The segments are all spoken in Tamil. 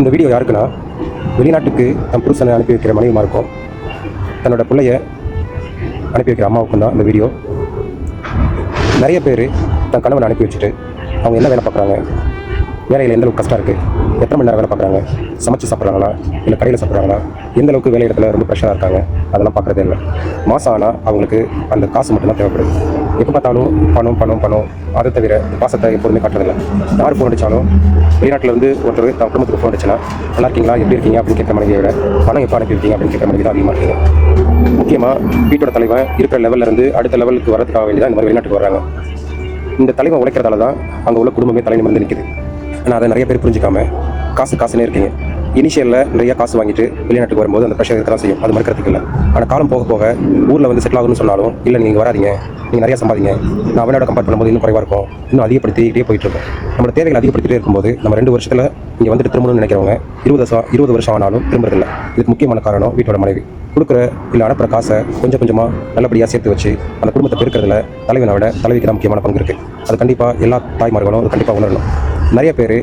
இந்த வீடியோ யாருக்குன்னா வெளிநாட்டுக்கு தன் புருஷனை அனுப்பி வைக்கிற மனைவிமாருக்கும் தன்னோட பிள்ளைய அனுப்பி வைக்கிற அம்மாவுக்கும் தான் இந்த வீடியோ. நிறைய பேர் தன் கணவனை அனுப்பி வச்சுட்டு அவங்க என்ன வேலை பார்க்குறாங்க? வேலையில் எந்த அளவுக்கு கஷ்டம் இருக்குது எத்தனை மணி நேரம் வேலை பார்க்குறாங்க? சமைச்சு சாப்பிட்றாங்களா? இல்லை கடையில் சாப்பிட்றாங்களா? எந்த அளவுக்கு வேலை இடத்துல ரொம்ப ப்ரெஷராக இருக்காங்க? அதெல்லாம் பார்க்குறதே இல்லை. மாதம் ஆனால் அவங்களுக்கு அந்த காசு மட்டும்தான் தேவைப்படுது. எப்போ பார்த்தாலும் பணம் பணம் பணம். அதை தவிர பாசத்தை எப்போதுமே காட்டுறதில்ல. யார் ஃபோன் அடித்தாலும் வெளிநாட்டில் இருந்து ஒருத்தர் தான் குடும்பத்துக்கு ஃபோன் அடிச்சுன்னா நல்லா இருக்கீங்களா? எப்படி இருக்கீங்க? அப்படின்னு கேட்குற மனைவியை விட பணம் எப்போ அனுப்பியிருக்கீங்க? அப்படின்னு கேட்குற மனைவி தான் அதிகமாக இருக்கீங்க முக்கியமாக வீட்டோட தலைவன் இருக்கிற லெவல்லேருந்து அடுத்த லெவலுக்கு வரதுக்காக வேண்டி தான் இந்த மாதிரி வெளிநாட்டுக்கு வர்றாங்க. இந்த தலைவன் உழைக்கிறதால தான் அங்கே உள்ள குடும்பமே தலை நிமிர்ந்து நிற்குது ஆனால் அதை நிறைய பேர் புரிஞ்சுக்காம காசு காசுனே இருக்கீங்க. இனிஷியலில் நிறைய காசு வாங்கிட்டு வெளிநாட்டுக்கு வரும்போது அந்த ப்ரெஷர் இருக்கலாம் செய்யும். அது மறுக்கிறதுக்கு இல்லை. ஆனால் காலம் போக போக ஊரில் வந்து செட்டில் ஆகணும்னு சொன்னாலும் இல்லை நீங்கள் வராதீங்க. நீங்கள் நிறையா சம்பாதிங்க. நான் அவனோட கம்பேர் பண்ணும்போது இன்னும் குறைவாக இருக்கும். இன்னும் அதிகப்படுத்திக்கிட்டே போயிட்டு இருக்கும். நம்மளோட தேவைகள் அதிகப்படுத்திட்டே இருக்கும்போது நம்ம ரெண்டு வருஷத்தில் இங்கே வந்துட்டு திரும்பணும்னு நினைக்கிறவங்க இருபது வருஷம் இருபது வருஷம் ஆனாலும் திரும்புறதில்ல இதுக்கு முக்கியமான காரணம் வீட்டோட மனைவி. கொடுக்குற இல்லை அனுப்புகிற காசை கொஞ்சம் கொஞ்சமாக நல்லபடியாக சேர்த்து வச்சு அந்த குடும்பத்தை பெருக்கிறதுல தலைவனை விட தலைவிக்கு தான் முக்கியமான பங்கு இருக்குது அது கண்டிப்பாக எல்லா தாய்மார்களும் அது கண்டிப்பாக உணரணும் நிறைய பேர்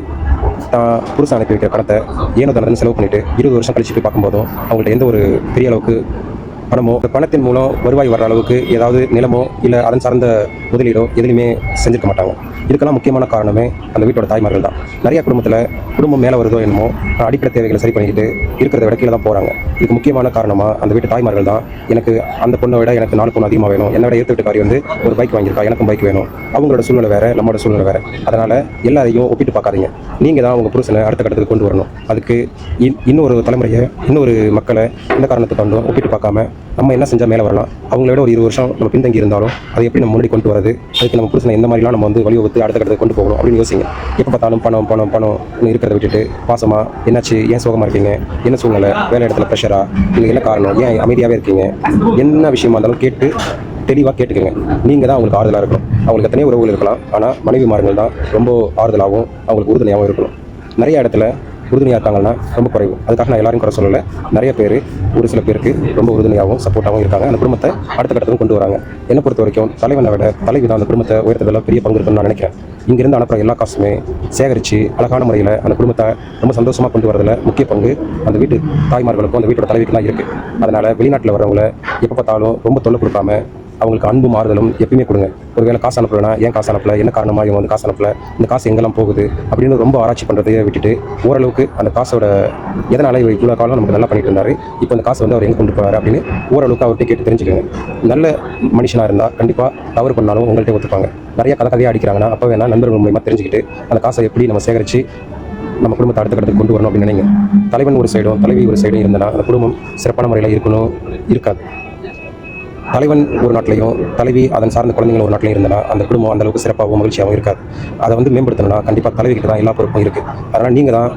தான் புருஷன் அனுப்பி வைக்கிற பணத்தை ஏனோ தானதுன்னு செலவு பண்ணிட்டு இருபது வருஷம் கழிச்சு போய் பார்க்கும்போதும் அவங்கள்ட்ட எந்த ஒரு பெரிய அளவுக்கு பணமோ இந்த பணத்தின் மூலம் வருவாய் வர்ற அளவுக்கு ஏதாவது நிலமோ இல்லை அதன் சார்ந்த முதலீடோ எதுலையுமே செஞ்சிருக்க மாட்டாங்க. இதுக்கெல்லாம் முக்கியமான காரணமே அந்த வீட்டோட தாய்மார்கள் தான். நிறைய குடும்பத்தில் குடும்பம் மேலே வருதோ என்னமோ அடிப்படை தேவைகளை சரி பண்ணிக்கிட்டு இருக்கிறத விட கீழே தான் போகிறாங்க இதுக்கு முக்கியமான காரணமாக அந்த வீட்டு தாய்மார்கள் தான் எனக்கு அந்த பொண்ணை விட எனக்கு நாலு பொண்ணு அதிகமாக வேணும். என்னோட ஏற்று வீட்டுக்காரி வந்து ஒரு பைக் வாங்கியிருக்கா எனக்கும் பைக் வேணும். அவங்களோட சூழ்நிலை வேறு நம்மளோட சூழ்நிலை வேறு. அதனால் எல்லாரையும் ஒப்பிட்டு பார்க்காதீங்க. நீங்கள் தான் உங்கள் புருஷனை அடுத்த கட்டத்துக்கு கொண்டு வரணும். அதுக்கு இன் இன்னொரு தலைமுறையை இன்னொரு மக்களை இந்த காரணத்தை கொண்டு ஒப்பிட்டு பார்க்காம நம்ம என்ன செஞ்சால் மேலே வரலாம்? அவங்கள விட ஒரு இருபது வருஷம் நம்ம பின்தங்கி இருந்தாலும் அதை எப்படி நம்ம முன்னாடி கொண்டு வரது? அதுக்கு நம்ம புருஷனை எந்த மாதிரிலாம் நம்ம வந்து வழிவகுத்து அடுத்த கட்டத்துக்கு கொண்டு போகணும் அப்படின்னு யோசிங்க. எப்போ பார்த்தாலும் பணம் பணம் பணம் இருக்கிறத விட்டுட்டு பாசமாக என்னாச்சு? ஏன் சோகமாக இருக்கீங்க? என்ன சூழ்நிலை? வேலை இடத்துல ப்ரெஷராக இல்லை என்ன காரணம்? ஏன் அமைதியாகவே இருக்கீங்க? என்ன விஷயமா இருந்தாலும் கேட்டு தெளிவாக கேட்டுக்கோங்க. நீங்கள் தான் அவங்களுக்கு ஆறுதலாக இருக்கணும். அவங்களுக்கு எத்தனையோ உறவுகள் இருக்கலாம். ஆனால் மனைவி மாறுங்கள் தான் ரொம்ப ஆறுதலாகவும் அவங்களுக்கு உறுதுணையாகவும் இருக்கணும். நிறைய இடத்துல உறுதுணையாக இருக்காங்கன்னா ரொம்ப குறைவு. அதுக்காக நான் எல்லாரும் குறை சொல்லலை. நிறைய பேர் ஒரு சில பேருக்கு ரொம்ப உறுதுணையாகவும் சப்போர்ட்டாகவும் இருக்காங்க. அந்த குடும்பத்தை அடுத்த கட்டத்துக்கும் கொண்டு வராங்க. என்னை பொறுத்த வரைக்கும் தலைவனை விட தலைவி தான் அந்த குடும்பத்தை உயர்த்ததில் பெரிய பங்கு இருக்குன்னு நான் நினைக்கிறேன். இங்கிருந்து அனுப்புகிற எல்லா காசுமே சேகரித்து அழகான முறையில் அந்த குடும்பத்தை ரொம்ப சந்தோஷமாக கொண்டு வரதில் முக்கிய பங்கு அந்த வீட்டு தாய்மார்களுக்கும் அந்த வீட்டோட தலைவிக்கு தான் இருக்குது அதனால் வெளிநாட்டில் வரவங்கள எப்போ பார்த்தாலும் ரொம்ப தொல்லை கொடுக்காம அவங்களுக்கு அன்பு மாறுதலும் எப்பயுமே கொடுங்க. ஒருவேளை காசு அனுப்பலைன்னா ஏன் காசு அனுப்பல? என்ன காரணமாக இவங்க வந்து காசு அனுப்பல? இந்த காசு எங்கெல்லாம் போகுது? அப்படின்னு ரொம்ப ஆராய்ச்சி பண்ணுறதையே விட்டுட்டு ஓரளவுக்கு அந்த காசோட எதனால இவர் இவ்வளோ காலம் நமக்கு நல்லா பண்ணிட்டு இருந்தார்? இப்போ அந்த காசு வந்து அவர் எங்கே கொண்டு போவார் அப்படின்னு ஓரளவுக்கு அவர்கிட்ட கேட்டு தெரிஞ்சுக்கோங்க. நல்ல மனுஷனாக இருந்தால் கண்டிப்பாக தவறு பண்ணாலும் உங்கள்கிட்ட ஒத்துப்பாங்க. நிறைய கதை கதையாக அடிக்கிறாங்கன்னா அப்போ வேணா நண்பர்கள் மூலியமாக தெரிஞ்சுக்கிட்டு அந்த காசை எப்படி நம்ம சேகரித்து நம்ம குடும்பத்தை அடுத்த கட்டத்துக்கு கொண்டு வரணும் அப்படின்னு நினைங்க. தலைவன் ஒரு சைடும் தலைவி ஒரு சைடும் இருந்தனா அந்த குடும்பம் சிறப்பான முறையில் இருக்கணும். இருக்காது. தலைவன் ஒரு நாட்டிலையும் தலைவி அதன் சார்ந்த குழந்தைகள் ஒரு நாட்டிலையும் இருந்தனா அந்த குடும்பம் அந்த அளவுக்கு சிறப்பாகவும் மகிழ்ச்சியாகவும் இருக்காது. அதை வந்து மேம்படுத்தணும்னா கண்டிப்பாக தலைவிக்கிட்ட தான் எல்லா பொறுப்பும் இருக்குது அதனால் நீங்கள் தான்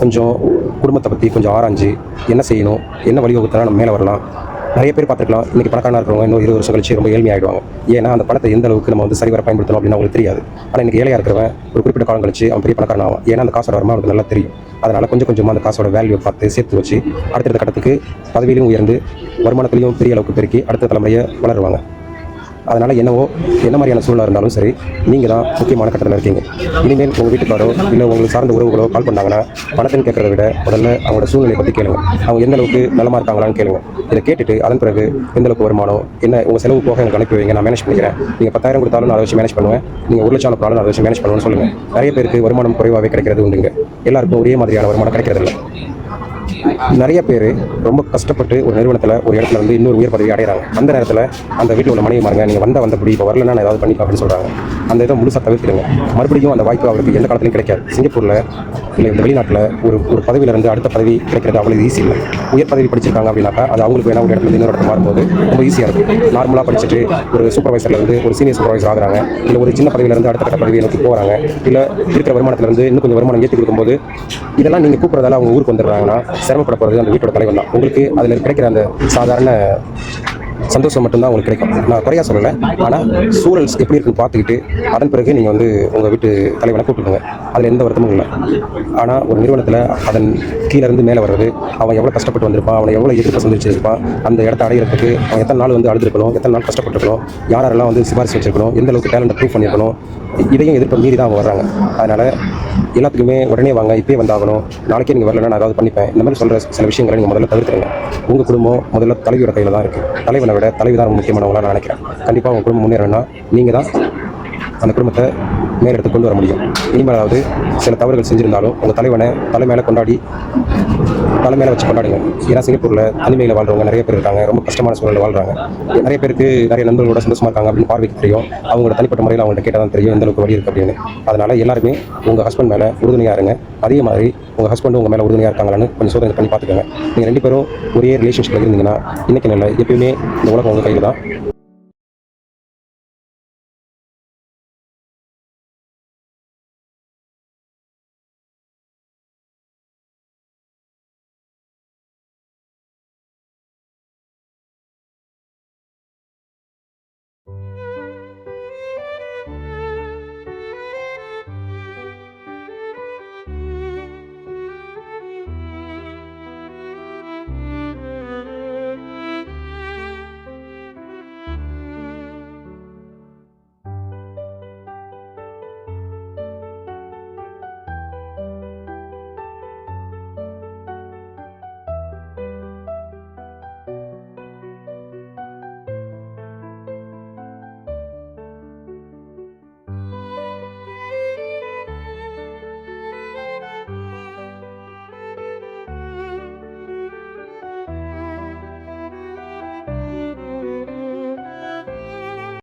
கொஞ்சம் குடும்பத்தை பற்றி கொஞ்சம் ஆராய்ஞ்சு என்ன செய்யணும் என்ன வழிவகுத்தனா நம்ம மேலே வரலாம். நிறைய பேர் பார்த்துருக்கலாம் இன்றைக்கி பணக்காரனாக இருக்கிறவங்க இன்னும் இருபது வருஷம் கழிச்சு ரொம்ப ஏழ்மையாயிடுவாங்க ஏன்னா அந்த பணத்தை எந்த அளவுக்கு நம்ம வந்து சரிவர பயன்படுத்தணும் அப்படின்னு அவங்களுக்கு தெரியாது. ஆனால் இன்றைக்கி ஏழையாக இருக்கிறவன் ஒரு குறிப்பிட்ட காலம் கழிச்சு அவன் பெரிய பணக்காரன் ஆகும் ஏன்னா அந்த காசோட வரமா அவனுக்கு நல்லா தெரியும். அதனால் கொஞ்சம் கொஞ்சமாக அந்த காசோட வேல்யூ பார்த்து சேர்த்து வச்சு அடுத்தடுத்த கட்டத்துக்கு பதவியிலும் உயர்ந்து வருமானத்திலையும் பெரிய அளவுக்கு பெருக்கி அடுத்த தலைமுறையை வளருவாங்க. அதனால் என்னவோ என்ன மாதிரியான சூழலாக இருந்தாலும் சரி நீங்கள் தான் முக்கியமான கட்டத்தில் இருக்கீங்க. இனிமேல் உங்கள் வீட்டுக்காரோ இல்லை உங்களுக்கு சார்ந்த உறவுகளோ கால் பண்ணாங்கன்னா பணத்தின் கேட்கறத விட முதல்ல அவங்களோட சூழ்நிலையை பற்றி கேளுங்க. அவங்க எந்த அளவுக்கு நலமாக இருக்காங்களான்னு கேளுங்க. இதை கேட்டுட்டு அதன் பிறகு எந்த அளவுக்கு வருமானம் என்ன உங்கள் செலவு போக எனக்கு அனுப்பி வைங்க நான் மேனேஜ் பண்ணிக்கிறேன். நீங்கள் பத்தாயிரம் கொடுத்தாலும் நான் அதை வச்சு மேனேஜ் பண்ணுவேன். நீங்கள் ஒரு லட்சம் அனுப்பினாலும் அதை வச்சு மேனேஜ் பண்ணுவேன்னு சொல்லுங்கள் நிறைய பேருக்கு வருமானம் குறைவாகவே கிடைக்கிறது உண்டுங்க. எல்லாருக்கும் ஒரே மாதிரியான வருமானம் கிடைக்கிறதில்ல. நிறைய பேர் ரொம்ப கஷ்டப்பட்டு ஒரு நிறுவனத்தில் ஒரு இடத்துல வந்து இன்னொரு உயர் பதவி அடைகிறாங்க அந்த நேரத்தில் அந்த வீட்டில் உள்ள மனைவி மாறுங்க நீங்கள் வந்த வந்தபடி இப்போ வரலன்னா நான் ஏதாவது பண்ணிக்கலாம் அப்படின்னு சொல்கிறாங்க அந்த இதை முழுசாக தவிர்த்துடுங்க. மறுபடியும் அந்த வாய்ப்பு அவருக்கு எந்த காலத்துலையும் கிடைக்காது. சிங்கப்பூரில் இல்லை இந்த வெளிநாட்டில் ஒரு ஒரு பதவியிலிருந்து அடுத்த பதவி கிடைக்கிறது அவ்வளோ ஈஸி இல்லை. உயர் பதவி படிச்சிருக்காங்க அப்படின்னாக்கா அது அவங்களுக்கு வேணா ஒரு இடத்துல இன்னொரு இடத்துல மாறும்போது ரொம்ப ஈஸியாக இருக்கும். நார்மலாக படிச்சுட்டு ஒரு சூப்பர்வைசர்லேருந்து ஒரு சீனியர் சூப்பர்வைசர் ஆகிறாங்க. இல்லை ஒரு சின்ன பதவியிலேருந்து அடுத்த கட்ட பதவியை நோக்கி போகிறாங்க இல்லை இருக்கிற வருமானத்திலேருந்து இன்னும் கொஞ்சம் வருமானம் ஏற்றி கொடுக்கும்போது இதெல்லாம் நீங்கள் கூப்பிட்றதால அவங்க ஊருக்கு வந்துடுறாங்கன்னா சிரமப்பட போகிறது அந்த வீட்டோட தலைவர் தான் உங்களுக்கு அதில் கிடைக்கிற அந்த சாதாரண சந்தோஷம் மட்டும்தான் உங்களுக்கு கிடைக்கும். நான் குறையா சொல்லலை. ஆனால் சூழல்ஸ் எப்படி இருக்குன்னு பார்த்துக்கிட்டு அதன் பிறகு நீங்கள் வந்து உங்கள் வீட்டு தலைவனை கூப்பிட்டுக்கோங்க. அதில் எந்த வருத்தமும் இல்லை. ஆனால் ஒரு நிறுவனத்தில் அதன் கீழேருந்து மேலே வர்றது அவன் எவ்வளோ கஷ்டப்பட்டு வந்திருப்பான் அவனை எவ்வளோ எதிர்ப்பு சந்திச்சிருப்பான் அந்த இடத்த அடையிறதுக்கு அவன் எத்தனை நாள் வந்து அழுதுருக்கணும் எத்தனை நாள் கஷ்டப்பட்டுருக்கணும் யார் யாரெல்லாம் வந்து சிபாரிசு வச்சிருக்கணும் எந்த அளவுக்கு டேலண்ட்டை ப்ரூவ் பண்ணியிருக்கணும் இதையும் எதிர்ப்பு மீறி தான் அவங்க வர்றாங்க. அதனால் எல்லாத்துக்குமே உடனே வாங்க இப்பயே வந்தாகணும். நாளைக்கே நீங்கள் வரலன்னா நான் அதாவது பண்ணிப்பேன். இந்த மாதிரி சொல்கிற சில விஷயங்களை நீங்கள் முதல்ல தவிர்த்துருங்க. உங்கள் குடும்பம் முதல்ல தலைவியோட கையில் தான் இருக்குது தலைவனை விட தலைவி தான் முக்கியமானவங்களாக நான் நினைக்கிறேன். கண்டிப்பாக உங்கள் குடும்பம் முன்னேறணும்னா நீங்கள் தான் அந்த குடும்பத்தை மேலெடுத்து கொண்டு வர முடியும். இனிமேலாவது சில தவறுகள் செஞ்சிருந்தாலும் உங்கள் தலைவனை தலை மேலே கொண்டாடி தலைமையில வச்சு கொண்டாடுங்க. ஏன்னா சிங்கப்பூரில் தனிமையில் வாழ்றவங்க நிறைய பேர் இருக்காங்க. ரொம்ப கஷ்டமான சூழலில் வாழ்றாங்க. நிறைய பேருக்கு நிறைய நண்பர்களோட சந்தோஷமா இருக்காங்க அப்படின்னு பார்வைக்கு தெரியும். அவங்களோட தனிப்பட்ட முறையில் அவங்கள்ட்ட கேட்டால் தான் தெரியும் எந்த அளவுக்கு வழி இருக்குது அப்படின்னு. அதனால எல்லாருமே உங்கள் ஹஸ்பண்ட் மேலே உறுதுணையாக இருங்க. அதே மாதிரி உங்கள் ஹஸ்பண்ட் உங்கள் மேலே உறுதுணையாக இருக்காங்களான்னு கொஞ்சம் சோதனை பண்ணி பார்த்துக்கோங்க. நீங்கள் ரெண்டு பேரும் ஒரே ரிலேஷன்ஷிப்பில் இருந்தீங்கன்னா இன்னைக்கு நல்ல எப்பயுமே இந்த உலகம் உங்கள் கையில் தான்.